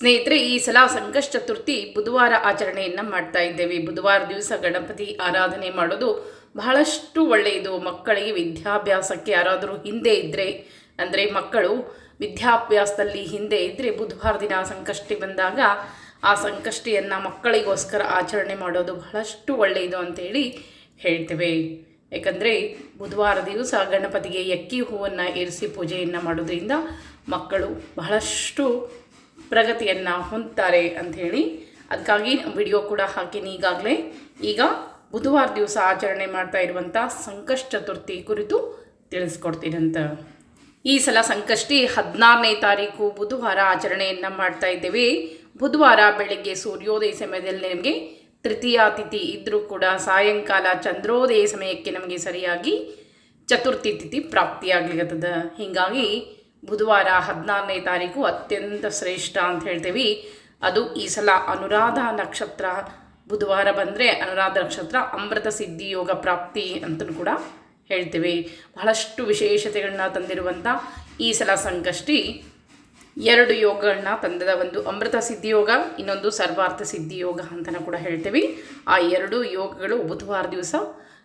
ಸ್ನೇಹಿತರೆ, ಈ ಸಲ ಸಂಕಷ್ಟ ಚತುರ್ಥಿ ಬುಧವಾರ ಆಚರಣೆಯನ್ನು ಮಾಡ್ತಾ ಇದ್ದೇವೆ. ಬುಧವಾರ ದಿವಸ ಗಣಪತಿ ಆರಾಧನೆ ಮಾಡೋದು ಬಹಳಷ್ಟು ಒಳ್ಳೆಯದು. ಮಕ್ಕಳಿಗೆ ವಿದ್ಯಾಭ್ಯಾಸಕ್ಕೆ ಯಾರಾದರೂ ಹಿಂದೆ ಇದ್ದರೆ ಅಂದರೆ ಮಕ್ಕಳು ವಿದ್ಯಾಭ್ಯಾಸದಲ್ಲಿ ಹಿಂದೆ ಇದ್ದರೆ ಬುಧವಾರ ದಿನ ಸಂಕಷ್ಟಿ ಬಂದಾಗ ಆ ಸಂಕಷ್ಟಿಯನ್ನು ಮಕ್ಕಳಿಗೋಸ್ಕರ ಆಚರಣೆ ಮಾಡೋದು ಬಹಳಷ್ಟು ಒಳ್ಳೆಯದು ಅಂತೇಳಿ ಹೇಳ್ತೇವೆ. ಯಾಕಂದರೆ, ಬುಧವಾರ ದಿವಸ ಗಣಪತಿಗೆ ಎಕ್ಕಿ ಹೂವನ್ನು ಏರಿಸಿ ಪೂಜೆಯನ್ನು ಮಾಡೋದ್ರಿಂದ ಮಕ್ಕಳು ಬಹಳಷ್ಟು ಪ್ರಗತಿಯನ್ನು ಹೊಂದ್ತಾರೆ ಅಂಥೇಳಿ ಅದಕ್ಕಾಗಿ ವಿಡಿಯೋ ಕೂಡ ಹಾಕಿನಿ ಈಗಾಗಲೇ. ಈಗ ಬುಧವಾರ ದಿವಸ ಆಚರಣೆ ಮಾಡ್ತಾ ಇರುವಂಥ ಸಂಕಷ್ಟ ಚತುರ್ಥಿ ಕುರಿತು ತಿಳಿಸ್ಕೊಡ್ತೀನಂತ ಈ ಸಲ ಸಂಕಷ್ಟಿ ಹದಿನಾರನೇ ತಾರೀಕು ಬುಧವಾರ ಆಚರಣೆಯನ್ನು ಮಾಡ್ತಾ ಇದ್ದೇವೆ. ಬುಧವಾರ ಬೆಳಗ್ಗೆ ಸೂರ್ಯೋದಯ ಸಮಯದಲ್ಲಿ ನಮಗೆ ತೃತೀಯ ತಿಥಿ ಇದ್ದರೂ ಕೂಡ ಸಾಯಂಕಾಲ ಚಂದ್ರೋದಯ ಸಮಯಕ್ಕೆ ನಮಗೆ ಸರಿಯಾಗಿ ಚತುರ್ಥಿ ತಿಥಿ ಪ್ರಾಪ್ತಿಯಾಗ್ಲಿಕ್ಕದ ಹೀಗಾಗಿ ಬುಧವಾರ ಹದಿನಾರನೇ ತಾರೀಕು ಅತ್ಯಂತ ಶ್ರೇಷ್ಠ ಅಂತ ಹೇಳ್ತೀವಿ. ಅದು ಈ ಸಲ ಅನುರಾಧ ನಕ್ಷತ್ರ. ಬುಧವಾರ ಬಂದರೆ ಅನುರಾಧ ನಕ್ಷತ್ರ ಅಮೃತ ಸಿದ್ಧಿ ಯೋಗ ಪ್ರಾಪ್ತಿ ಅಂತಲೂ ಕೂಡ ಹೇಳ್ತೀವಿ. ಬಹಳಷ್ಟು ವಿಶೇಷತೆಗಳನ್ನ ತಂದಿರುವಂಥ ಈ ಸಲ ಸಂಕಷ್ಟಿ ಎರಡು ಯೋಗಗಳನ್ನ ತಂದದ ಒಂದು ಅಮೃತ ಸಿದ್ಧಿ ಯೋಗ, ಇನ್ನೊಂದು ಸರ್ವಾರ್ಥ ಸಿದ್ಧಿ ಯೋಗ ಅಂತಲೂ ಕೂಡ ಹೇಳ್ತೀವಿ. ಆ ಎರಡು ಯೋಗಗಳು ಬುಧವಾರ ದಿವಸ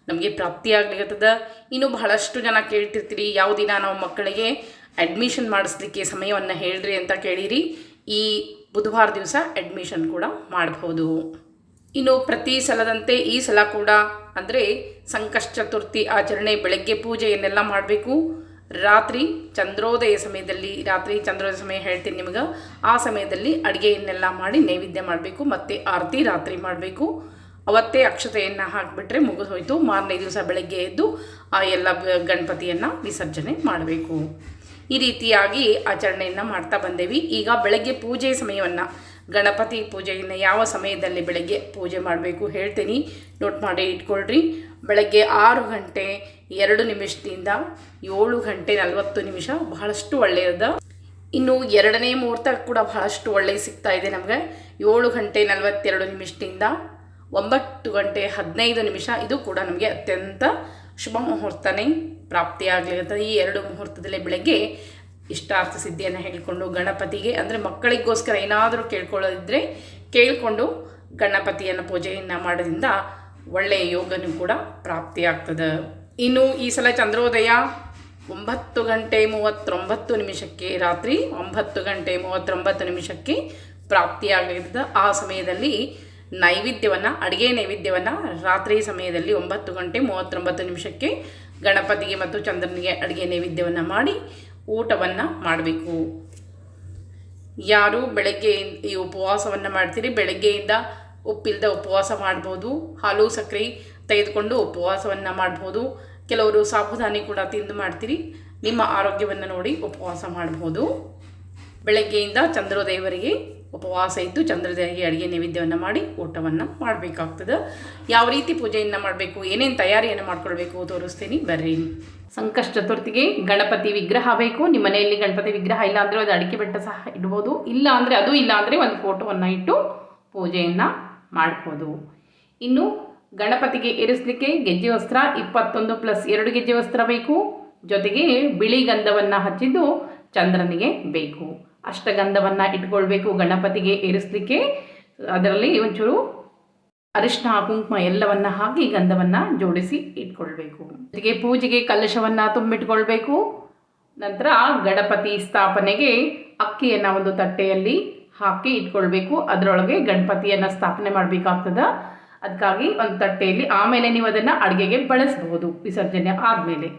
ನಮಗೆ ಪ್ರಾಪ್ತಿಯಾಗ್ಲಿಕ್ಕತ್ತದ ಇನ್ನೂ ಬಹಳಷ್ಟು ಜನ ಕೇಳ್ತಿರ್ತೀರಿ, ಯಾವ ದಿನ ನಾವು ಮಕ್ಕಳಿಗೆ ಅಡ್ಮಿಷನ್ ಮಾಡಿಸ್ಲಿಕ್ಕೆ ಸಮಯವನ್ನು ಹೇಳ್ರಿ ಅಂತ ಕೇಳಿರಿ. ಈ ಬುಧವಾರ ದಿವಸ ಅಡ್ಮಿಷನ್ ಕೂಡ ಮಾಡಬಹುದು ಇನ್ನು ಪ್ರತಿ ಸಲದಂತೆ ಈ ಸಲ ಕೂಡ ಅಂದರೆ ಸಂಕಷ್ಟ ಚತುರ್ಥಿ ಆಚರಣೆ, ಬೆಳಗ್ಗೆ ಪೂಜೆಯನ್ನೆಲ್ಲ ಮಾಡಬೇಕು. ರಾತ್ರಿ ಚಂದ್ರೋದಯ ಸಮಯದಲ್ಲಿ, ರಾತ್ರಿ ಚಂದ್ರೋದಯ ಸಮಯ ಹೇಳ್ತೀನಿ ನಿಮಗೆ. ಆ ಸಮಯದಲ್ಲಿ ಅಡುಗೆಯನ್ನೆಲ್ಲ ಮಾಡಿ ನೈವೇದ್ಯ ಮಾಡಬೇಕು, ಮತ್ತು ಆರತಿ ರಾತ್ರಿ ಮಾಡಬೇಕು. ಅವತ್ತೇ ಅಕ್ಷತೆಯನ್ನು ಹಾಕಿಬಿಟ್ರೆ ಮುಗಿದು ಹೋಯಿತು ಮಾರನೇ ದಿವಸ ಬೆಳಗ್ಗೆ ಎದ್ದು ಆ ಎಲ್ಲ ಗಣಪತಿಯನ್ನು ವಿಸರ್ಜನೆ ಮಾಡಬೇಕು. ಈ ರೀತಿಯಾಗಿ ಆಚರಣೆಯನ್ನು ಮಾಡ್ತಾ ಬಂದೇವಿ. ಈಗ ಬೆಳಗ್ಗೆ ಪೂಜೆ ಸಮಯವನ್ನು, ಗಣಪತಿ ಪೂಜೆಯನ್ನು ಯಾವ ಸಮಯದಲ್ಲಿ ಬೆಳಗ್ಗೆ ಪೂಜೆ ಮಾಡಬೇಕು ಹೇಳ್ತೀನಿ. ನೋಟ್ ಮಾಡಿ ಇಟ್ಕೊಳ್ರಿ. ಬೆಳಗ್ಗೆ ಆರು ಗಂಟೆ ಎರಡು ನಿಮಿಷದಿಂದ ಏಳು ಗಂಟೆ ನಲವತ್ತು ನಿಮಿಷ ಬಹಳಷ್ಟು ಒಳ್ಳೆಯದ. ಇನ್ನು ಎರಡನೇ ಮುಹೂರ್ತ ಕೂಡ ಬಹಳಷ್ಟು ಒಳ್ಳೆಯ ಸಿಗ್ತಾ ಇದೆ ನಮಗೆ. ಏಳು ಗಂಟೆ ನಲವತ್ತೆರಡು ನಿಮಿಷದಿಂದ ಒಂಬತ್ತು ಗಂಟೆ ಹದಿನೈದು ನಿಮಿಷ ಇದು ಕೂಡ ನಮಗೆ ಅತ್ಯಂತ ಶುಭ ಮುಹೂರ್ತನೇ. ಪ್ರಾಪ್ತಿಯಾಗಲಿರುತ್ತೆ ಈ ಎರಡು ಮುಹೂರ್ತದಲ್ಲೇ ಬೆಳಗ್ಗೆ ಇಷ್ಟಾರ್ಥ ಸಿದ್ಧಿಯನ್ನು ಹೇಳಿಕೊಂಡು ಗಣಪತಿಗೆ, ಅಂದರೆ ಮಕ್ಕಳಿಗೋಸ್ಕರ ಏನಾದರೂ ಕೇಳ್ಕೊಳ್ಳೋದಿದ್ದರೆ ಕೇಳಿಕೊಂಡು ಗಣಪತಿಯನ್ನು ಪೂಜೆಯನ್ನು ಮಾಡೋದ್ರಿಂದ ಒಳ್ಳೆಯ ಯೋಗನೂ ಕೂಡ ಪ್ರಾಪ್ತಿಯಾಗ್ತದೆ ಇನ್ನು ಈ ಸಲ ಚಂದ್ರೋದಯ ಒಂಬತ್ತು ಗಂಟೆ ಮೂವತ್ತೊಂಬತ್ತು ನಿಮಿಷಕ್ಕೆ, ರಾತ್ರಿ ಒಂಬತ್ತು ಗಂಟೆ ಮೂವತ್ತೊಂಬತ್ತು ನಿಮಿಷಕ್ಕೆ ಪ್ರಾಪ್ತಿಯಾಗಲಿದ್ದ ಆ ಸಮಯದಲ್ಲಿ ನೈವೇದ್ಯವನ್ನು, ಅಡುಗೆ ನೈವೇದ್ಯವನ್ನು ರಾತ್ರಿ ಸಮಯದಲ್ಲಿ ಒಂಬತ್ತು ಗಂಟೆ ಮೂವತ್ತೊಂಬತ್ತು ನಿಮಿಷಕ್ಕೆ ಗಣಪತಿಗೆ ಮತ್ತು ಚಂದ್ರನಿಗೆ ಅಡುಗೆ ನೈವೇದ್ಯವನ್ನು ಮಾಡಿ ಊಟವನ್ನು ಮಾಡಬೇಕು. ಯಾರು ಬೆಳಗ್ಗೆ ಈ ಉಪವಾಸವನ್ನು ಮಾಡ್ತೀರಿ, ಬೆಳಗ್ಗೆಯಿಂದ ಉಪ್ಪಿಲ್ಲದ ಉಪವಾಸ ಮಾಡ್ಬೋದು, ಹಾಲು ಸಕ್ಕರೆ ತೆಗೆದುಕೊಂಡು ಉಪವಾಸವನ್ನು ಮಾಡ್ಬೋದು, ಕೆಲವರು ಸಾಬುದಾನಿ ಕೂಡ ತಿಂದು ಮಾಡ್ತೀರಿ, ನಿಮ್ಮ ಆರೋಗ್ಯವನ್ನು ನೋಡಿ ಉಪವಾಸ ಮಾಡ್ಬೋದು. ಬೆಳಗ್ಗೆಯಿಂದ ಚಂದ್ರೋದಯವರೆಗೆ ಉಪವಾಸ ಇದ್ದು ಚಂದ್ರದೇವಿಗೆ ಅಡುಗೆ ನೈವೇದ್ಯವನ್ನು ಮಾಡಿ ಊಟವನ್ನು ಮಾಡಬೇಕಾಗ್ತದೆ. ಯಾವ ರೀತಿ ಪೂಜೆಯನ್ನು ಮಾಡಬೇಕು, ಏನೇನು ತಯಾರಿಯನ್ನು ಮಾಡ್ಕೊಳ್ಬೇಕು ತೋರಿಸ್ತೀನಿ, ಬರ್ರಿ. ಸಂಕಷ್ಟ ಚತುರ್ಥಿಗೆ ಗಣಪತಿ ವಿಗ್ರಹ ಬೇಕು. ನಿಮ್ಮ ಮನೆಯಲ್ಲಿ ಗಣಪತಿ ವಿಗ್ರಹ ಇಲ್ಲ ಅಂದರೆ ಅದು ಅಡಿಕೆ ಬೆಟ್ಟ ಸಹ ಇಡ್ಬೋದು. ಇಲ್ಲ ಅಂದರೆ ಅದು ಇಲ್ಲ ಅಂದರೆ ಒಂದು ಫೋಟೋವನ್ನು ಇಟ್ಟು ಪೂಜೆಯನ್ನು ಮಾಡ್ಬೋದು. ಇನ್ನು ಗಣಪತಿಗೆ ಇರಿಸಲಿಕ್ಕೆ ಗೆಜ್ಜೆ ವಸ್ತ್ರ ಇಪ್ಪತ್ತೊಂದು ಪ್ಲಸ್ ಎರಡು ಗೆಜ್ಜೆ ವಸ್ತ್ರ ಬೇಕು. ಜೊತೆಗೆ ಬಿಳಿ ಗಂಧವನ್ನು ಹಚ್ಚಿದ್ದು ಚಂದ್ರನಿಗೆ ಬೇಕು. ಅಷ್ಟಗಂಧವನ್ನು ಇಟ್ಕೊಳ್ಬೇಕು ಗಣಪತಿಗೆ ಏರಿಸಲಿಕ್ಕೆ. ಅದರಲ್ಲಿ ಒಂಚೂರು ಅರಿಶಿನ ಕುಂಕುಮ ಎಲ್ಲವನ್ನ ಹಾಕಿ ಗಂಧವನ್ನು ಜೋಡಿಸಿ ಇಟ್ಕೊಳ್ಬೇಕು. ಜೊತೆಗೆ ಪೂಜೆಗೆ ಕಲಶವನ್ನು ತುಂಬಿಟ್ಕೊಳ್ಬೇಕು. ನಂತರ ಗಣಪತಿ ಸ್ಥಾಪನೆಗೆ ಅಕ್ಕಿಯನ್ನು ಒಂದು ತಟ್ಟೆಯಲ್ಲಿ ಹಾಕಿ ಇಟ್ಕೊಳ್ಬೇಕು. ಅದರೊಳಗೆ ಗಣಪತಿಯನ್ನು ಸ್ಥಾಪನೆ ಮಾಡಬೇಕಾಗ್ತದೆ. ಅದಕ್ಕಾಗಿ ಒಂದು ತಟ್ಟೆಯಲ್ಲಿ ಆಮೇಲೆ ನೀವು ಅದನ್ನು ಅಡುಗೆಗೆ ಬಳಸಬಹುದು ವಿಸರ್ಜನೆ ಆದಮೇಲೆ.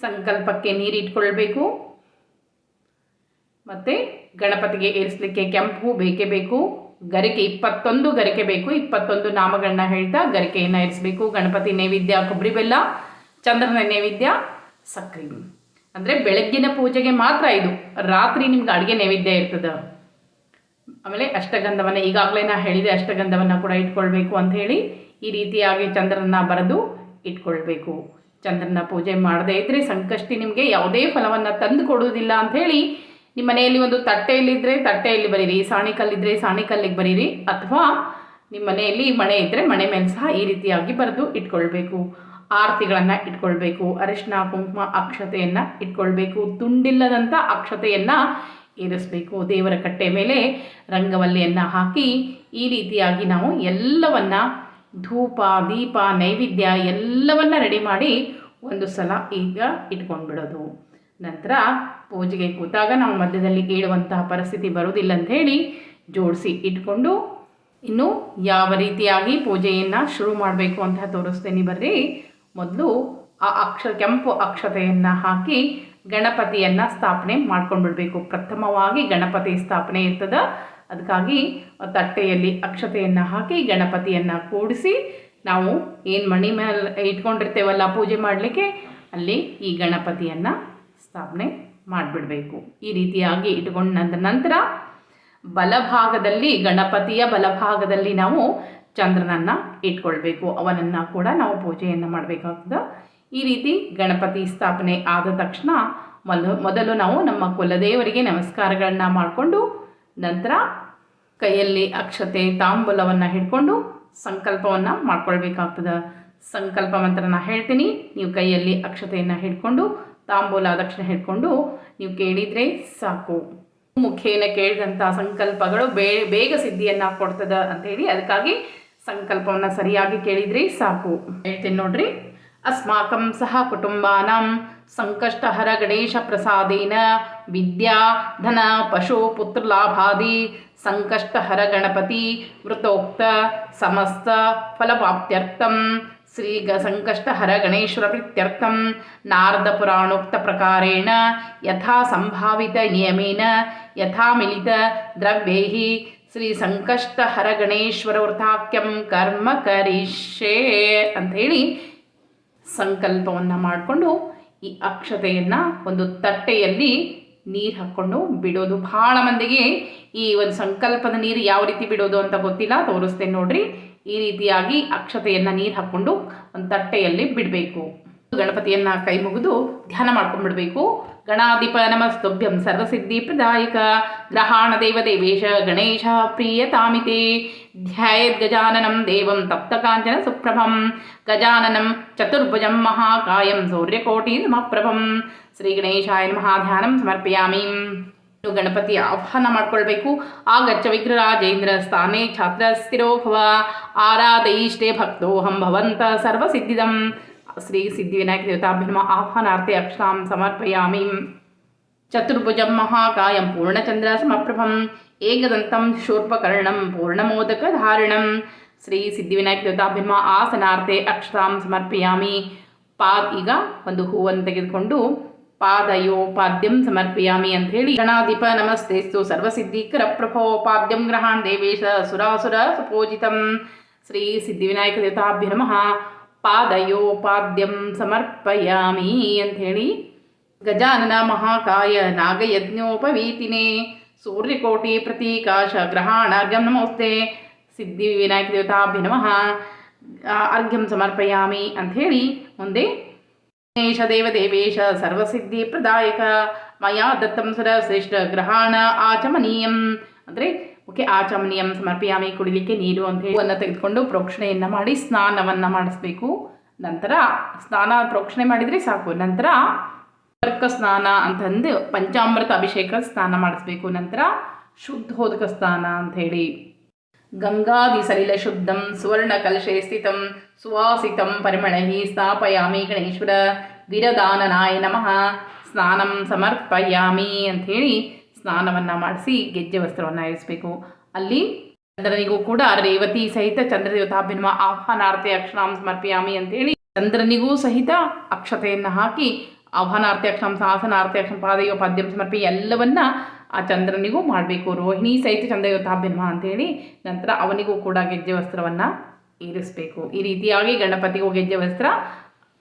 ಸಂಕಲ್ಪಕ್ಕೆ ನೀರು ಇಟ್ಕೊಳ್ಬೇಕು ಮತ್ತು ಗಣಪತಿಗೆ ಏರಿಸಲಿಕ್ಕೆ ಕೆಂಪು ಬೇಕೇ ಬೇಕು, ಗರಿಕೆ ಇಪ್ಪತ್ತೊಂದು ಗರಿಕೆ ಬೇಕು, ಇಪ್ಪತ್ತೊಂದು ನಾಮಗಳನ್ನ ಹೇಳ್ತಾ ಗರಿಕೆಯನ್ನು ಇರಿಸಬೇಕು ಗಣಪತಿ ನೈವೇದ್ಯ, ಕೊಬ್ಬರಿ ಬೆಲ್ಲ, ಚಂದ್ರನ ನೈವೇದ್ಯ ಸಕ್ರೆ ಅಂದರೆ ಬೆಳಗ್ಗಿನ ಪೂಜೆಗೆ ಮಾತ್ರ ಇದು. ರಾತ್ರಿ ನಿಮ್ಗೆ ಅಡುಗೆ ನೈವೇದ್ಯ ಇರ್ತದೆ. ಆಮೇಲೆ ಅಷ್ಟಗಂಧವನ್ನು ಈಗಾಗಲೇ ನಾ ಹೇಳಿದೆ, ಅಷ್ಟಗಂಧವನ್ನು ಕೂಡ ಇಟ್ಕೊಳ್ಬೇಕು ಅಂತ ಹೇಳಿ ಈ ರೀತಿಯಾಗಿ ಚಂದ್ರನ ಬರೆದು ಇಟ್ಕೊಳ್ಬೇಕು. ಚಂದ್ರನ ಪೂಜೆ ಮಾಡದೇ ಇದ್ದರೆ ಸಂಕಷ್ಟಿ ನಿಮಗೆ ಯಾವುದೇ ಫಲವನ್ನು ತಂದು ಕೊಡುವುದಿಲ್ಲ ಅಂಥೇಳಿ ನಿಮ್ಮ ಮನೆಯಲ್ಲಿ ಒಂದು ತಟ್ಟೆಯಲ್ಲಿದ್ದರೆ ತಟ್ಟೆಯಲ್ಲಿ ಬರೀರಿ ಸಾಣಿಕಲ್ಲಿದ್ದರೆ ಸಾಣಿಕಲ್ಲಿಗೆ ಬರೀರಿ, ಅಥವಾ ನಿಮ್ಮ ಮನೆಯಲ್ಲಿ ಮಣೆ ಇದ್ದರೆ ಮಣೆ ಮೇಲೆ ಸಹ ಈ ರೀತಿಯಾಗಿ ಬರೆದು ಇಟ್ಕೊಳ್ಬೇಕು. ಆರತಿಗಳನ್ನು ಇಟ್ಕೊಳ್ಬೇಕು ಅರಿಶಿನ ಕುಂಕುಮ ಅಕ್ಷತೆಯನ್ನು ಇಟ್ಕೊಳ್ಬೇಕು ತುಂಡಿಲ್ಲದಂಥ ಅಕ್ಷತೆಯನ್ನು ಏರಿಸಬೇಕು. ದೇವರ ಕಟ್ಟೆ ಮೇಲೆ ರಂಗವಲ್ಲಿಯನ್ನು ಹಾಕಿ ಈ ರೀತಿಯಾಗಿ ನಾವು ಎಲ್ಲವನ್ನ ಧೂಪ, ದೀಪ, ನೈವೇದ್ಯ ಎಲ್ಲವನ್ನ ರೆಡಿ ಮಾಡಿ ಒಂದು ಸಲ ಈಗ ಇಟ್ಕೊಂಡ್ಬಿಡೋದು. ನಂತರ ಪೂಜೆಗೆ ಕೂತಾಗ ನಾವು ಮಧ್ಯದಲ್ಲಿ ಕೇಳುವಂತಹ ಪರಿಸ್ಥಿತಿ ಬರುವುದಿಲ್ಲ ಅಂತ ಹೇಳಿ ಜೋಡಿಸಿ ಇಟ್ಕೊಂಡು ಇನ್ನು ಯಾವ ರೀತಿಯಾಗಿ ಪೂಜೆಯನ್ನು ಶುರು ಮಾಡಬೇಕು ಅಂತ ತೋರಿಸ್ತೇನೆ ಬರ್ರಿ. ಮೊದಲು ಆ ಅಕ್ಷ ಕೆಂಪು ಅಕ್ಷತೆಯನ್ನು ಹಾಕಿ ಗಣಪತಿಯನ್ನು ಸ್ಥಾಪನೆ ಮಾಡ್ಕೊಂಡ್ಬಿಡ್ಬೇಕು. ಪ್ರಥಮವಾಗಿ ಗಣಪತಿ ಸ್ಥಾಪನೆ ಇರ್ತದ. ಅದಕ್ಕಾಗಿ ತಟ್ಟೆಯಲ್ಲಿ ಅಕ್ಷತೆಯನ್ನು ಹಾಕಿ ಗಣಪತಿಯನ್ನು ಕೂಡಿಸಿ ನಾವು ಏನು ಮಣಿ ಮೇಲೆ ಇಟ್ಕೊಂಡಿರ್ತೇವಲ್ಲ ಪೂಜೆ ಮಾಡಲಿಕ್ಕೆ, ಅಲ್ಲಿ ಈ ಗಣಪತಿಯನ್ನು ಸ್ಥಾಪನೆ ಮಾಡಿಬಿಡಬೇಕು. ಈ ರೀತಿಯಾಗಿ ಇಟ್ಕೊಂಡ ನಂತರ ಬಲಭಾಗದಲ್ಲಿ, ಗಣಪತಿಯ ಬಲಭಾಗದಲ್ಲಿ ನಾವು ಚಂದ್ರನನ್ನು ಇಟ್ಕೊಳ್ಬೇಕು. ಅವನನ್ನು ಕೂಡ ನಾವು ಪೂಜೆಯನ್ನು ಮಾಡಬೇಕಾಗ್ತದೆ. ಈ ರೀತಿ ಗಣಪತಿ ಸ್ಥಾಪನೆ ಆದ ತಕ್ಷಣ ಮೊದಲು ಮೊದಲು ನಾವು ನಮ್ಮ ಕುಲದೇವರಿಗೆ ನಮಸ್ಕಾರಗಳನ್ನ ಮಾಡಿಕೊಂಡು, ನಂತರ ಕೈಯಲ್ಲಿ ಅಕ್ಷತೆ, ತಾಂಬೂಲವನ್ನು ಹಿಡ್ಕೊಂಡು ಸಂಕಲ್ಪವನ್ನು ಮಾಡ್ಕೊಳ್ಬೇಕಾಗ್ತದೆ. ಸಂಕಲ್ಪ ಮಂತ್ರನ ಹೇಳ್ತೀನಿ. ನೀವು ಕೈಯಲ್ಲಿ ಅಕ್ಷತೆಯನ್ನು ಹಿಡ್ಕೊಂಡು ತಾಂಬೂಲ ದಕ್ಷಿಣ ಹಿಡ್ಕೊಂಡು ನೀವು ಕೇಳಿದರೆ ಸಾಕು. ಮುಖೇನ ಕೇಳಿದಂಥ ಸಂಕಲ್ಪಗಳು ಬೇ, ಬೇಗ ಸಿದ್ಧಿಯನ್ನು ಕೊಡ್ತದ ಅಂತೇಳಿ ಅದಕ್ಕಾಗಿ ಸಂಕಲ್ಪವನ್ನು ಸರಿಯಾಗಿ ಕೇಳಿದ್ರಿ ಸಾಕು. ಹೇಳ್ತೀನಿ ನೋಡ್ರಿ. ಅಸ್ಮಾಕಂ ಸಹ ಕುಟುಂಬಾನಾಂ ಸಂಕಷ್ಟಹರ ಗಣೇಶ ಪ್ರಸಾದೇನ ವಿದ್ಯಾ, ಧನ, ಪಶು ಪುತ್ರಲಾಭಾದಿ ಸಂಕಷ್ಟಹರ ಗಣಪತಿ, ವೃತೋಕ್ತ, ಸಮಸ್ತ ಫಲವಾಪ್ತ್ಯರ್ಥಂ ಶ್ರೀ ಗ ಸಂಕಷ್ಟಹರ ಗಣೇಶ್ವರ ಪ್ರೀತ್ಯರ್ಥಂ ನಾರದ ಪುರಾಣೋಕ್ತ ಪ್ರಕಾರೇಣ ಯಥಾ ಸಂಭಾವಿತ ನಿಯಮೇನ ಯಥಾ ಮಿಲಿತ ದ್ರವ್ಯೈ ಶ್ರೀ ಸಂಕಷ್ಟಹರ ಗಣೇಶ್ವರ ವೃಥಾಕ್ಯಂ ಕರ್ಮ ಕರಿಷ್ಯೆ ಅಂಥೇಳಿ ಸಂಕಲ್ಪವನ್ನು ಮಾಡಿಕೊಂಡು ಈ ಅಕ್ಷತೆಯನ್ನು ಒಂದು ತಟ್ಟೆಯಲ್ಲಿ ನೀರು ಹಾಕ್ಕೊಂಡು ಬಿಡೋದು. ಭಾಳ ಮಂದಿಗೆ ಈ ಒಂದು ಸಂಕಲ್ಪದ ನೀರು ಯಾವ ರೀತಿ ಬಿಡೋದು ಅಂತ ಗೊತ್ತಿಲ್ಲ. ತೋರಿಸ್ತೇನೆ ನೋಡ್ರಿ. ಈ ರೀತಿಯಾಗಿ ಅಕ್ಷತೆಯನ್ನು ನೀರು ಹಾಕ್ಕೊಂಡು ಒಂದು ತಟ್ಟೆಯಲ್ಲಿ ಬಿಡಬೇಕು. ಗಣಪತಿಯನ್ನು ಕೈ ಮುಗಿದು ಧ್ಯಾನ ಮಾಡ್ಕೊಂಡ್ಬಿಡ್ಬೇಕು ಗಣಾಧಿಪ ನಮಸ್ತುಭ್ಯಂ ಸರ್ವಸಿದ್ಧಿ ಪ್ರದಾಯಕ ಗ್ರಹಾಣ ದೇವ ದೇವೇಶ ಗಣೇಶ ಪ್ರಿಯತಾಮಿತೆ ಧ್ಯಾಯದ್ ಗಜಾನನಂ ದೇವಂ ತಪ್ತಕಾಂಚನ ಸುಪ್ರಭಂ. ಗಜಾನನಂ ಚತುರ್ಭುಜಂ ಮಹಾಕಾಯಂ ಸೂರ್ಯಕೋಟಿ ಸಮಪ್ರಭಂ ಶ್ರೀ ಗಣೇಶಾಯ ನಮಃ ಧ್ಯಾನಂ ಸಮರ್ಪಯಾಮಿ. ಇನ್ನು ಗಣಪತಿ ಆಹ್ವಾನ ಮಾಡ್ಕೊಳ್ಬೇಕು. ಆಗಚ್ಚ ವಿಗ್ರಹರಾಜೇಂದ್ರ ಸ್ಥಾನೇ ಛಾತ್ರ ಸ್ಥಿರೋ ಭವ. ಆರಾಧಯಿಷ್ಟೇ ಭಕ್ತೋಹಂ ಭವಂತ ಸರ್ವಸಿದ್ಧಿದಂ. ಶ್ರೀ ಸಿದ್ಧಿವಿನಾಯಕ ದೇವತಾಭ್ಯಮ ಆಹ್ವಾನಾರ್ಥೆ ಅಕ್ಷಾಂ ಸಮರ್ಪಯಾಮಿ. ಚತುರ್ಭುಜಂ ಮಹಾಕಾಯಂ ಪೂರ್ಣಚಂದ್ರ ಸಮಪ್ರಭಂ. ಏಕದಂತಂ ಶೂರ್ಪಕರ್ಣಂ ಪೂರ್ಣಮೋದಕಧಾರಿಣಂ ಶ್ರೀ ಸಿದ್ಧಿವಿನಾಯಕ ದೇವತಾಭ್ಯಮ ಆಸನಾರ್ಥೆ ಅಕ್ಷತಾಂ ಸಮರ್ಪಯಾಮಿ. ಪಾ ಈಗ ಒಂದು ಹೂವನ್ನು ತೆಗೆದುಕೊಂಡು ಪಾದಯೋ समर्पयामि ನಮಸ್ತೆಸ್ತು ಸರ್ವಸಿದ್ಧಿಕರ ಪ್ರಭೋ ಪಾದ್ಯಂ ಗ್ರಹಾನ್ ದೇವೇಶ ಸುರಾಸುರ ಸುಪೂಜಿತಂ. ಶ್ರೀ ಸಿದ್ಧಿವಿನಾಯಕ ನಮಃ. ಪಾದಯೋ ಪಾದ್ಯಂ ಸಮರ್ಪಯಾಮಿ ಅಂಥೇಳಿ ಗಜಾನನ ಮಹಾಕಾಯ ನಾಗಯಜ್ಞೋಪವೀತಿನೇ. ಸೂರ್ಯಕೋಟಿ ಪ್ರತೀಕಾಶ ಗ್ರಹಾಣಾರ್ಘ್ಯಂ ನಮೋಸ್ತೆ. ಸಿದ್ಧಿ ವಿನಾಯಕ ನಮಃ. ಅರ್ಘ್ಯಂ ಸಮರ್ಪಯಾಮಿ ಅಂಥೇಳಿ ಮುಂದೆ ಗಣೇಶ ದೇವದೇವೇಶ ಸರ್ವಸಿದ್ಧಿ ಪ್ರದಾಯಕ. ಮಯಾ ದತ್ತಂ ಶ್ರೇಷ್ಠ ಗ್ರಹಾಣ ಆಚಮನೀಯಂ. ಅಂದರೆ, ಓಕೆ, ಆಚಮನೀಯಂ ಸಮರ್ಪಿಯಾಮಿ, ಕುಡಿಲಿಕ್ಕೆ ನೀರು ಅಂತ ಹೇಳಿ ಅನ್ನ ತೆಗೆದುಕೊಂಡು ಪ್ರೋಕ್ಷಣೆಯನ್ನು ಮಾಡಿ ಸ್ನಾನವನ್ನು ಮಾಡಿಸ್ಬೇಕು. ನಂತರ ಸ್ನಾನ ಪ್ರೋಕ್ಷಣೆ ಮಾಡಿದರೆ ಸಾಕು. ನಂತರ ಕರ್ಕ ಸ್ನಾನ ಅಂತಂದು ಪಂಚಾಮೃತ ಅಭಿಷೇಕ ಸ್ನಾನ ಮಾಡಿಸ್ಬೇಕು. ನಂತರ ಶುದ್ಧೋದಕ ಸ್ನಾನ ಅಂಥೇಳಿ ಗಂಗಾದಿ ಸಲಿಲ ಶುದ್ಧಂ ಸುವರ್ಣ ಕಲಶೆ ಸ್ಥಿತಂ ಸುವಾಸಿತಂ ಪರಿಮಳಿ ಸ್ಥಾಪಯಾಮಿ ಗಣೇಶ್ವರ ವಿರದಾನನಾಯ ನಮಃ ಸ್ನಾನಂ ಸಮರ್ಪಯಾಮಿ ಅಂಥೇಳಿ ಸ್ನಾನವನ್ನು ಮಾಡಿಸಿ ಗೆಜ್ಜೆ ವಸ್ತ್ರವನ್ನು ಇರಿಸಬೇಕು. ಅಲ್ಲಿ ಚಂದ್ರನಿಗೂ ಕೂಡ ರೇವತಿ ಸಹಿತ ಚಂದ್ರದೇವತಾಭಿನ್ಮ ಆಹ್ವಾನಾರ್ಥೆ ಅಕ್ಷರಾಂ ಸಮರ್ಪಯಾಮಿ ಅಂತೇಳಿ ಚಂದ್ರನಿಗೂ ಸಹಿತ ಅಕ್ಷತೆಯನ್ನು ಹಾಕಿ ಆಹ್ವಾನಾರ್ಥಿ ಅಕ್ಷರಾಂ ಸಾಸನಾರ್ಥಿ ಅಕ್ಷರ ಪಾದಯೋ ಪಾದ್ಯಂ ಸಮರ್ಪಿ ಎಲ್ಲವನ್ನ ಆ ಚಂದ್ರನಿಗೂ ಮಾಡಬೇಕು ರೋಹಿಣಿ ಸಹಿತ ಚಂದ್ರಯೋತಾಭಿನ್ಮ ಅಂತೇಳಿ ನಂತರ ಅವನಿಗೂ ಕೂಡ ಗೆಜ್ಜೆ ವಸ್ತ್ರವನ್ನು ಏರಿಸಬೇಕು ಈ ರೀತಿಯಾಗಿ ಗಣಪತಿಗೂ ಗೆಜ್ಜೆ ವಸ್ತ್ರ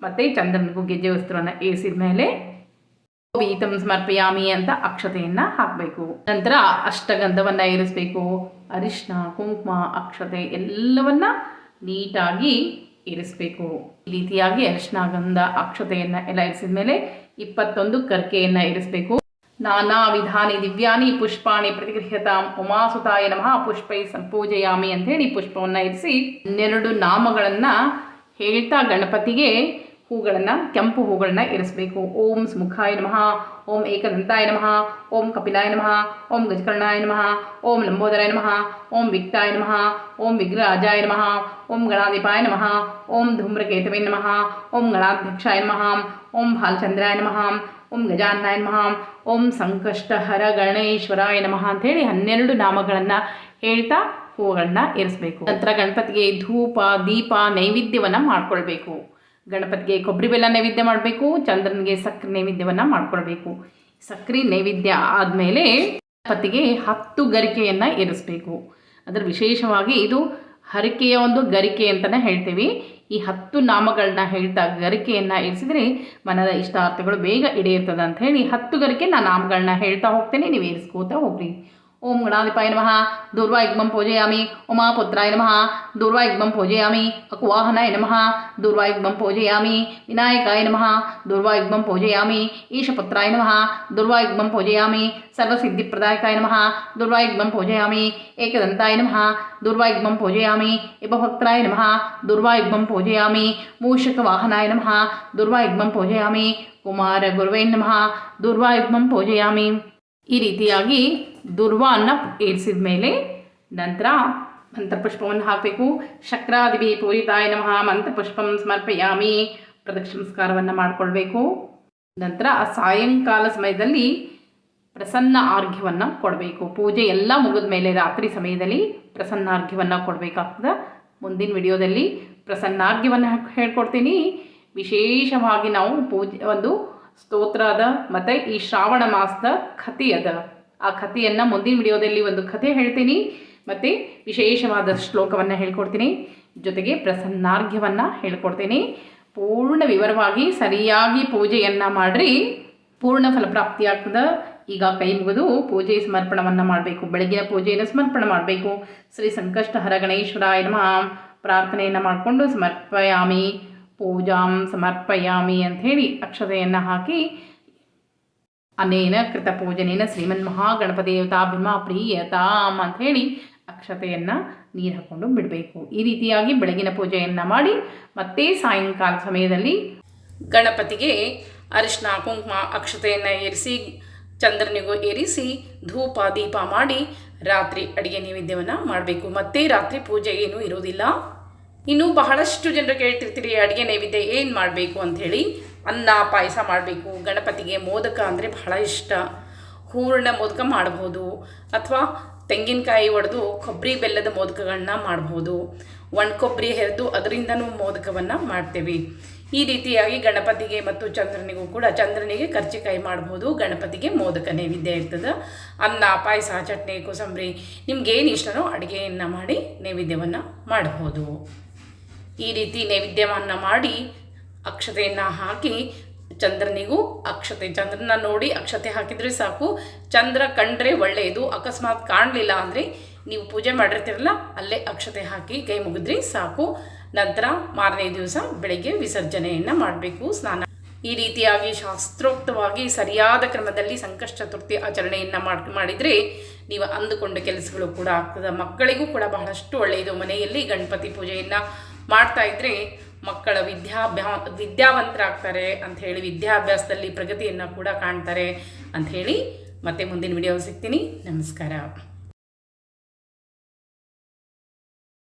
ಮತ್ತು ಚಂದ್ರನಿಗೂ ಗೆಜ್ಜೆ ವಸ್ತ್ರವನ್ನು ಏರಿಸಿದ ಮೇಲೆ ಪೀತಂ ಸಮರ್ಪಯಾಮಿ ಅಂತ ಅಕ್ಷತೆಯನ್ನು ಹಾಕಬೇಕು. ನಂತರ ಅಷ್ಟಗಂಧವನ್ನು ಏರಿಸಬೇಕು ಅರಿಶಿನ ಕುಂಕುಮ, ಅಕ್ಷತೆ ಎಲ್ಲವನ್ನ ನೀಟಾಗಿ ಇರಿಸಬೇಕು. ಈ ರೀತಿಯಾಗಿ ಅರಿಶಿನ ಗಂಧ ಅಕ್ಷತೆಯನ್ನು ಎಲ್ಲ ಇರಿಸಿದ ಮೇಲೆ ಇಪ್ಪತ್ತೊಂದು ಕರ್ಕೆಯನ್ನು ಇರಿಸಬೇಕು. ನಾನಾ ವಿಧಾನಿ ದಿವ್ಯಾನಿ ಪುಷ್ಪಾಣಿ ಪ್ರತಿಗೃಹ್ಯತಾಂ ಉಮಾಸುತಾಯ ನಮಃ ಪುಷ್ಪೈ ಸಂಪೂಜಯಾಮಿ ಅಂತ ಹೇಳಿ ಪುಷ್ಪವನ್ನು ಇರಿಸಿ ಹನ್ನೆರಡು ನಾಮಗಳನ್ನು ಹೇಳ್ತಾ ಗಣಪತಿಗೆ ಹೂಗಳನ್ನು ಕೆಂಪು ಹೂಗಳನ್ನು ಇರಿಸಬೇಕು ಓಂ ಸುಮುಖಾಯ ನಮಃ ಓಂ ಏಕದಂತಾಯ ನಮಃ ಓಂ ಕಪಿಲಾಯ ನಮಃ ಓಂ ಗಜಕರ್ಣಾಯ ನಮಃ ಓಂ ಲಂಬೋದರಾಯ ನಮಃ ಓಂ ವಿಕ್ತಾಯ ನಮಃ ಓಂ ವಿಗ್ರಹಾಜಾಯ ನಮಃ ಓಂ ಗಣಾಧಿಪಾಯ ನಮಃ ಓಂ ಧೂಮ್ರಕೇತವೇ ನಮಃ ಓಂ ಗಣಾಧ್ಯಕ್ಷಾಯ ನಮಃ ಓಂ ಭಾಲಚಂದ್ರಾಯ ನಮಃ ಓಂ ಗಜಾನಾಯ ನಮಃ ಓಂ ಸಂಕಷ್ಟಹರ ಗಣೇಶ್ವರಾಯ ನಮಃ ಅಂಥೇಳಿ ಹನ್ನೆರಡು ನಾಮಗಳನ್ನು ಹೇಳ್ತಾ ಹೂವುಗಳನ್ನ ಏರಿಸಬೇಕು. ನಂತರ ಗಣಪತಿಗೆ ಧೂಪ, ದೀಪ, ನೈವೇದ್ಯವನ್ನು ಮಾಡ್ಕೊಳ್ಬೇಕು. ಗಣಪತಿಗೆ ಕೊಬ್ಬರಿ ಬೆಲ್ಲ ನೈವೇದ್ಯ ಮಾಡಬೇಕು, ಚಂದ್ರನಿಗೆ ಸಕ್ಕರೆ ನೈವೇದ್ಯವನ್ನು ಮಾಡ್ಕೊಳ್ಬೇಕು. ಸಕ್ಕರೆ ನೈವೇದ್ಯ ಆದಮೇಲೆ ಗಣಪತಿಗೆ ಹತ್ತು ಗರಿಕೆಯನ್ನು ಏರಿಸಬೇಕು. ಅದರ ವಿಶೇಷವಾಗಿ ಇದು ಹರಕೆಯ ಒಂದು ಗರಿಕೆ ಅಂತಲೇ ಹೇಳ್ತೀವಿ. ಈ ಹತ್ತು ನಾಮಗಳನ್ನ ಹೇಳ್ತಾ ಗರಿಕೆಯನ್ನು ಇರಿಸಿದರೆ ಮನದ ಇಷ್ಟಾರ್ಥಗಳು ಬೇಗ ಈಡೇರ್ತದೆ ಅಂತ ಹೇಳಿ ಹತ್ತು ಗರಿಕೆ ನಾನು ನಾಮಗಳನ್ನ ಹೇಳ್ತಾ ಹೋಗ್ತೇನೆ. ನೀವು ಇರಿಸ್ಕೋತಾ ಹೋಗ್ರಿ. ఓం గణాధిపాయ నమ దుర్వాయుగ్మం పూజయామి ఉమాపుత్రాయ నమ దుర్వాయుగ్మం పూజయామి అకువాహనాయ నమ దుర్వాయుగ్మం పూజయామి వినాయకాయ నమ దుర్వాయుగ్మం పూజయామి ఈశపుత్రాయ నమ దుర్వాయుగ్మం పూజయామి సర్వసిద్ధిప్రదాయకాయ నమ దుర్వాయుగ్మం పూజయామి ఏకదంతాయ నమ దుర్వాయుగ్మం పూజయామి ఇపభక్త్రాయ నమ దుర్వాయుగ్మం పూజయామి మూషకవాహనాయ నమ దుర్వాయుగ్మం పూజయామి కుమార గురువే నమ దుర్వాయుగ్మం పూజయామి ಈ ರೀತಿಯಾಗಿ ದುರ್ವಾನ್ನ ಏರಿಸಿದ ಮೇಲೆ ನಂತರ ಮಂತ್ರಪುಷ್ಪವನ್ನು ಹಾಕಬೇಕು. ಶಕ್ರಾದಿವಿ ಪೂರಿತಾಯ ನಮಃ. ಮಂತ್ರಪುಷ್ಪಂ ಸಮರ್ಪಯಾಮಿ. ಪ್ರದಕ್ಷಿಣಸ್ಕಾರವನ್ನು ಮಾಡಿಕೊಳ್ಬೇಕು. ನಂತರ ಆ ಸಾಯಂಕಾಲ ಸಮಯದಲ್ಲಿ ಪ್ರಸನ್ನ ಆರ್ಘ್ಯವನ್ನು ಕೊಡಬೇಕು. ಪೂಜೆ ಎಲ್ಲ ಮುಗಿದ ಮೇಲೆ ರಾತ್ರಿ ಸಮಯದಲ್ಲಿ ಪ್ರಸನ್ನ ಆರ್ಘ್ಯವನ್ನು ಕೊಡಬೇಕಾಗ್ತದೆ. ಮುಂದಿನ ವಿಡಿಯೋದಲ್ಲಿ ಪ್ರಸನ್ನಾರ್ಘ್ಯವನ್ನು ಹೇಳ್ಕೊಡ್ತೀನಿ. ವಿಶೇಷವಾಗಿ ನಾವು ಪೂಜೆ ಒಂದು ಸ್ತೋತ್ರ ಅದ ಮತ್ತು ಈ ಶ್ರಾವಣ ಮಾಸದ ಕಥೆ ಅದ. ಆ ಕಥೆಯನ್ನು ಮುಂದಿನ ವಿಡಿಯೋದಲ್ಲಿ ಒಂದು ಕಥೆ ಹೇಳ್ತೀನಿ. ಮತ್ತು ವಿಶೇಷವಾದ ಶ್ಲೋಕವನ್ನು ಹೇಳ್ಕೊಡ್ತೀನಿ. ಜೊತೆಗೆ ಪ್ರಸನ್ನಾರ್ಘ್ಯವನ್ನು ಹೇಳ್ಕೊಡ್ತೀನಿ. ಪೂರ್ಣ ವಿವರವಾಗಿ ಸರಿಯಾಗಿ ಪೂಜೆಯನ್ನು ಮಾಡಿರಿ. ಪೂರ್ಣ ಫಲಪ್ರಾಪ್ತಿಯಾಗ್ತದೆ. ಈಗ ಕೈ ಮುಗಿದು ಪೂಜೆ ಸಮರ್ಪಣವನ್ನು ಮಾಡಬೇಕು. ಬೆಳಗಿನ ಪೂಜೆಯನ್ನು ಸಮರ್ಪಣೆ ಮಾಡಬೇಕು. ಶ್ರೀ ಸಂಕಷ್ಟ ಹರ ಗಣೇಶ್ವರ ನಮಃ. ಪ್ರಾರ್ಥನೆಯನ್ನು ಮಾಡಿಕೊಂಡು ಸಮರ್ಪಯಾಮಿ. ಪೂಜಾಂ ಸಮರ್ಪಯಾಮಿ ಅಂಥೇಳಿ ಅಕ್ಷತೆಯನ್ನು ಹಾಕಿ ಅನೇನ ಕೃತ ಪೂಜನೇನ ಶ್ರೀಮನ್ ಮಹಾಗಣಪದೇವತಾಭಿಮ ಅಂತ ಅಂಥೇಳಿ ಅಕ್ಷತೆಯನ್ನು ನೀರು ಹಾಕ್ಕೊಂಡು ಬಿಡಬೇಕು. ಈ ರೀತಿಯಾಗಿ ಬೆಳಗಿನ ಪೂಜೆಯನ್ನು ಮಾಡಿ ಮತ್ತೆ ಸಾಯಂಕಾಲ ಸಮಯದಲ್ಲಿ ಗಣಪತಿಗೆ ಅರಿಶಿನ ಕುಂಕುಮ ಅಕ್ಷತೆಯನ್ನು ಏರಿಸಿ, ಚಂದ್ರನಿಗೂ ಏರಿಸಿ ಧೂಪ, ದೀಪ ಮಾಡಿ ರಾತ್ರಿ ಅಡುಗೆ ನೈವೇದ್ಯವನ್ನು ಮಾಡಬೇಕು. ಮತ್ತೆ ರಾತ್ರಿ ಪೂಜೆ ಏನೂ ಇರೋದಿಲ್ಲ. ಇನ್ನು ಬಹಳಷ್ಟು ಜನರು ಕೇಳ್ತಿರ್ತೀರಿ ಅಡುಗೆ ನೈವೇದ್ಯ ಏನು ಮಾಡಬೇಕು ಅಂಥೇಳಿ. ಅನ್ನ, ಪಾಯಸ ಮಾಡಬೇಕು. ಗಣಪತಿಗೆ ಮೋದಕ ಅಂದರೆ ಬಹಳ ಇಷ್ಟ. ಹೂರ್ಣ ಮೋದಕ ಮಾಡ್ಬೋದು. ಅಥವಾ ತೆಂಗಿನಕಾಯಿ ಒಡೆದು ಕೊಬ್ಬರಿ ಬೆಲ್ಲದ ಮೋದಕಗಳನ್ನ ಮಾಡ್ಬೋದು. ಒಣ ಕೊಬ್ಬರಿ ಹೆರೆದು ಅದರಿಂದನೂ ಮೋದಕವನ್ನು ಮಾಡ್ತೇವೆ. ಈ ರೀತಿಯಾಗಿ ಗಣಪತಿಗೆ ಮತ್ತು ಚಂದ್ರನಿಗೂ ಕೂಡ ಚಂದ್ರನಿಗೆ ಕರ್ಚಿಕಾಯಿ ಮಾಡ್ಬೋದು. ಗಣಪತಿಗೆ ಮೋದಕ ನೈವೇದ್ಯ ಇರ್ತದೆ. ಅನ್ನ, ಪಾಯಸ, ಚಟ್ನಿ, ಕೋಸಂಬರಿ ಏನು ಇಷ್ಟನೋ ಅಡುಗೆಯನ್ನು ಮಾಡಿ ನೈವೇದ್ಯವನ್ನು ಮಾಡ್ಬೋದು. ಈ ರೀತಿ ನೈವೇದ್ಯವನ್ನು ಮಾಡಿ ಅಕ್ಷತೆಯನ್ನು ಹಾಕಿ ಚಂದ್ರನಿಗೂ ಅಕ್ಷತೆ, ಚಂದ್ರನ ನೋಡಿ ಅಕ್ಷತೆ ಹಾಕಿದರೆ ಸಾಕು. ಚಂದ್ರ ಕಂಡ್ರೆ ಒಳ್ಳೆಯದು, ಅಕಸ್ಮಾತ್ ಕಾಣಲಿಲ್ಲ ಅಂದರೆ ನೀವು ಪೂಜೆ ಮಾಡಿರ್ತೀರಲ್ಲ, ಅಲ್ಲೇ ಅಕ್ಷತೆ ಹಾಕಿ ಕೈ ಮುಗಿದ್ರಿ ಸಾಕು. ನಂತರ ಮಾರನೇ ದಿವಸ ಬೆಳಗ್ಗೆ ವಿಸರ್ಜನೆಯನ್ನು ಮಾಡಬೇಕು, ಸ್ನಾನ. ಈ ರೀತಿಯಾಗಿ ಶಾಸ್ತ್ರೋಕ್ತವಾಗಿ ಸರಿಯಾದ ಕ್ರಮದಲ್ಲಿ ಸಂಕಷ್ಟ ಚತುರ್ಥಿ ಆಚರಣೆಯನ್ನು ಮಾಡಿ, ಮಾಡಿದರೆ ನೀವು ಅಂದುಕೊಂಡ ಕೆಲಸಗಳು ಕೂಡ ಆಗ್ತದೆ. ಮಕ್ಕಳಿಗೂ ಕೂಡ ಬಹಳಷ್ಟು ಒಳ್ಳೆಯದು. ಮನೆಯಲ್ಲಿ ಗಣಪತಿ ಪೂಜೆಯನ್ನು ಮಾಡ್ತಾ ಇದ್ದರೆ ಮಕ್ಕಳ ವಿದ್ಯಾಭ್ಯಾ ವಿದ್ಯಾವಂತರಾಗ್ತಾರೆ ಅಂಥೇಳಿ ವಿದ್ಯಾಭ್ಯಾಸದಲ್ಲಿ ಪ್ರಗತಿಯನ್ನು ಕೂಡ ಕಾಣ್ತಾರೆ ಅಂಥೇಳಿ ಮತ್ತೆ ಮುಂದಿನ ವಿಡಿಯೋ ಸಿಗ್ತೀನಿ. ನಮಸ್ಕಾರ.